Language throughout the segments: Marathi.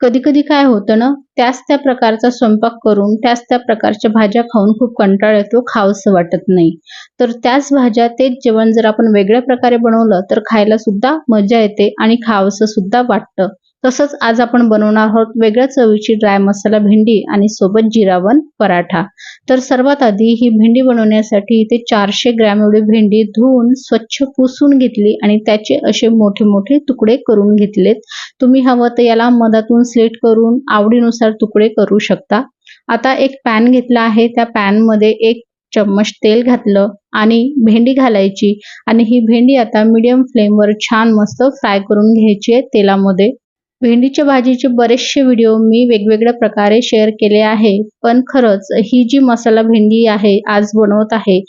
कधी कधी काय होतं ना त्याच त्या प्रकारचा स्वयंपाक करून त्याच त्या प्रकारच्या भाज्या खाऊन खूप कंटाळ येतो खावंसं वाटत नाही. तर त्याच भाज्या तेच जेवण जर आपण वेगळ्या प्रकारे बनवलं तर खायला सुद्धा मजा येते आणि खावंसं सुद्धा वाटतं. तसंच आज आपण बनवणार आहोत वेगळ्या चवीची ड्राय मसाला भेंडी आणि सोबत जिरावन पराठा. तर सर्वात आधी ही भेंडी बनवण्यासाठी इथे चारशे ग्रॅम एवढी भेंडी धुवून स्वच्छ पुसून घेतली आणि त्याचे असे मोठे मोठे तुकडे करून घेतलेत. तुम्ही हवं तर याला मधातून स्लेट करून आवडीनुसार तुकडे करू शकता. आता एक पॅन घेतला आहे. त्या पॅनमध्ये एक चम्मच तेल घातलं आणि भेंडी घालायची. आणि ही भेंडी आता मीडियम फ्लेमवर छान मस्त फ्राय करून घ्यायची आहे तेलामध्ये. भेंडीच्या भाजीचे बरेचसे व्हिडिओ मी वेगवेगळ्या प्रकारे शेअर केले आहे. पण खरंच ही जी मसाला भेंडी आहे आज बनवत आहे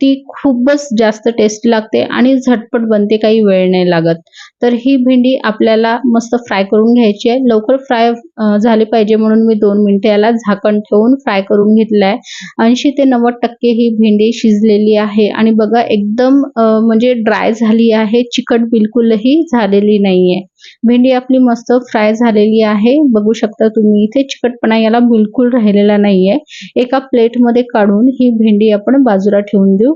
ती खूपच जास्त टेस्टी लागते आणि झटपट बनते काही वेळ नाही लागत. तर ही भेंडी आपल्याला मस्त फ्राय करून घ्यायची आहे. लवकर फ्राय झाली पाहिजे म्हणून मी दोन मिनिटं याला झाकण ठेवून फ्राय करून घेतलं आहे ऐंशी ते नव्वद टक्के ही भेंडी शिजलेली आहे. आणि बघा एकदम म्हणजे ड्राय झाली आहे. चिकट बिलकुलही झालेली नाहीये. भेंडी आपली मस्त फ्राय झालेली आहे. बघू शकता तुम्ही इथे चिकटपणा याला बिलकुल राहिलेला नाहीये. एका प्लेटमध्ये काढून ही भेंडी आपण बाजूला ठेवून देऊ.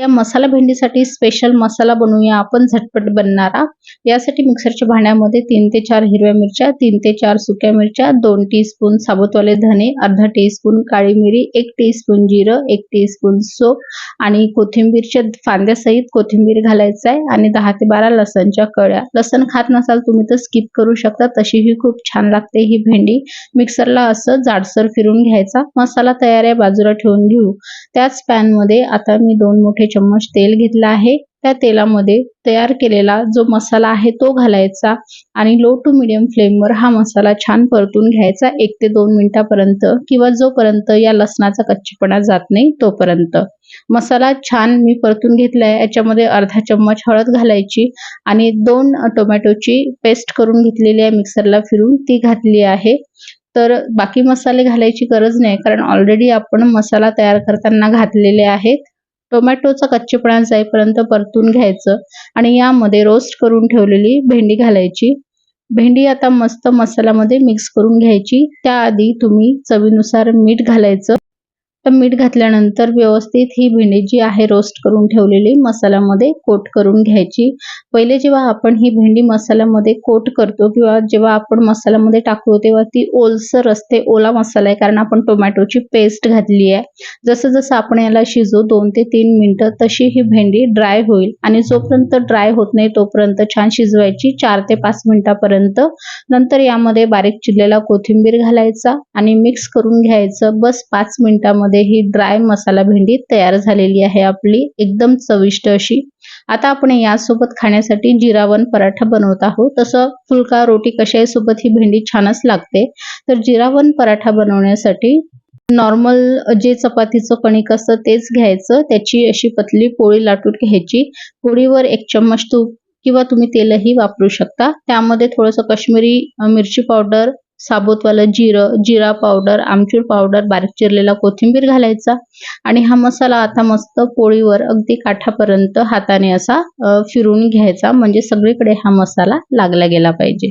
या मसाला भेंडीसाठी स्पेशल मसाला बनवूया. आपण झटपट बनणारा. यासाठी मिक्सरच्या भांड्यामध्ये तीन ते चार हिरव्या मिरच्या तीन ते चार सुक्या मिरच्या दोन टीस्पून साबुतवाले धने अर्धा टीस्पून काळी मिरी एक टीस्पून जिरं एक टीस्पून सोप आणि कोथिंबीरच्या फांद्यासहित कोथिंबीर घालायचं आहे आणि दहा ते बारा लसणच्या कळ्या. लसण खात नसाल तुम्ही तर स्किप करू शकता. तशीही खूप छान लागते ही भेंडी. मिक्सरला असं जाडसर फिरून घ्यायचा. मसाला तयार आहे बाजूला ठेवून घेऊ. त्याच पॅनमध्ये आता मी दोन मोठे चम्मच तेल घेतला आहे. त्या तेलामध्ये तयार केलेला जो मसाला आहे तो घालायचा आणि लो टू मिडियम फ्लेमवर हा मसाला छान परतून घ्यायचा एक ते दोन मिनिटापर्यंत किंवा जोपर्यंत या लसणाचा कच्चेपणा जात नाही तोपर्यंत. मसाला छान मी परतून घेतलाय. याच्यामध्ये अर्धा चम्मच हळद घालायची आणि दोन टोमॅटोची पेस्ट करून घेतलेली आहे मिक्सरला फिरून. ती घातली आहे. तर बाकी मसाले घालायची गरज नाही कारण ऑलरेडी आपण मसाला तयार करताना घातलेले आहेत. टोमॅटोचा कच्चेपणा जाईपर्यंत परतून घ्यायचं आणि यामध्ये रोस्ट करून ठेवलेली भेंडी घालायची. भेंडी आता मस्त मसाल्यामध्ये मिक्स करून घ्यायची. त्याआधी तुम्ही चवीनुसार मीठ घालायचं. तर मीठ घातल्यानंतर व्यवस्थित ही भेंडी जी आहे रोस्ट करून ठेवलेली मसाल्यामध्ये कोट करून घ्यायची. पहिले जेव्हा आपण ही भेंडी मसाल्यामध्ये कोट करतो किंवा जेव्हा आपण मसाल्यामध्ये टाकतो तेव्हा ती ओलसर असते ओला मसाला आहे कारण आपण टोमॅटोची पेस्ट घातली आहे. जसं जसं आपण याला शिजू दोन ते तीन मिनटं तशी ही भेंडी ड्राय होईल. आणि जोपर्यंत ड्राय होत नाही तोपर्यंत छान शिजवायची चार ते पाच मिनिटापर्यंत. नंतर यामध्ये बारीक चिरलेला कोथिंबीर घालायचा आणि मिक्स करून घ्यायचं. बस पाच मिनिटामध्ये मध्ये ही ड्राय मसाला भेंडी तयार झालेली आहे आपली. एकदम चविष्ट अशी. आता आपण यासोबत खाण्यासाठी जिरावन पराठा बनवत आहोत. तसं फुलका रोटी कशाही सोबत ही भेंडी छानच लागते. तर जिरावन पराठा बनवण्यासाठी नॉर्मल जे चपातीचं कणिक असतं तेच घ्यायचं. त्याची अशी पतली पोळी लाटून घ्यायची. पोळीवर एक चम्मच तूप किंवा तुम्ही तेलही वापरू शकता. त्यामध्ये थोडंसं कश्मीरी मिरची पावडर साबुतवालं जिरं जिरा पावडर आमचूर पावडर बारीक चिरलेला कोथिंबीर घालायचा. आणि हा मसाला आता मस्त पोळीवर अगदी काठापर्यंत हाताने असा फिरून घ्यायचा. म्हणजे सगळीकडे हा मसाला लागला गेला पाहिजे.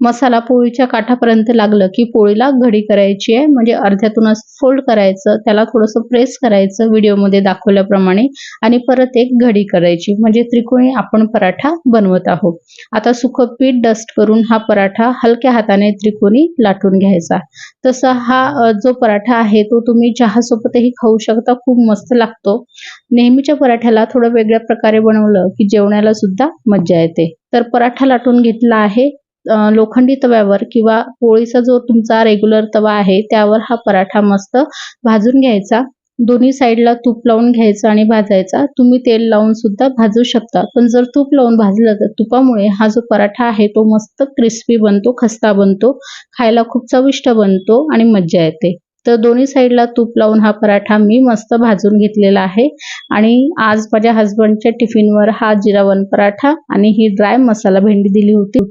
मसाला पोळीच्या काठापर्यंत लागलं की पोळीला घडी करायची आहे. म्हणजे अर्ध्यातूनच फोल्ड करायचं त्याला थोडंसं प्रेस करायचं व्हिडिओमध्ये दाखवल्याप्रमाणे आणि परत एक घडी करायची. म्हणजे त्रिकोणी आपण पराठा बनवत आहोत. आता सुखं पीठ डस्ट करून हा पराठा हलक्या हाताने त्रिकोणी लाटून घ्यायचा. तसा हा जो पराठा आहे तो तुम्ही चहासोबतही खाऊ शकता. खूप मस्त लागतो. नेहमीच्या पराठ्याला थोडं वेगळ्या प्रकारे बनवलं की जेवणाला सुद्धा मज्जा येते. तर पराठा लाटून घेतला आहे. लोखंडी तव्यावर किंवा पोळीचा जो तुमचा रेग्युलर तवा आहे त्यावर हा पराठा मस्त भाजून घ्यायचा. दोन्ही साईडला तूप लावून घ्यायचं आणि भाजायचा. तुम्ही तेल लावून सुद्धा भाजू शकता. पण जर तूप लावून भाजलं तर तुपामुळे हा जो पराठा आहे तो मस्त क्रिस्पी बनतो खस्ता बनतो खायला खूप चविष्ट बनतो आणि मज्जा येते. तर दोन्ही साईडला तूप लावून हा पराठा मी मस्त भाजून घेतलेला आहे. आणि आज माझ्या हस्बंडच्या टिफिनवर हा जिरावन पराठा आणि ही ड्राय मसाला भेंडी दिली होती.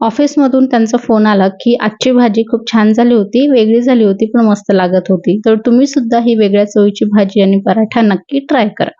ऑफिसमधून त्यांचा फोन आला की आजची भाजी खूप छान झाली होती वेगळी झाली होती पण मस्त लागत होती. तर तुम्ही सुद्धा ही वेगळ्या चवीची भाजी आणि पराठा नक्की ट्राय करा.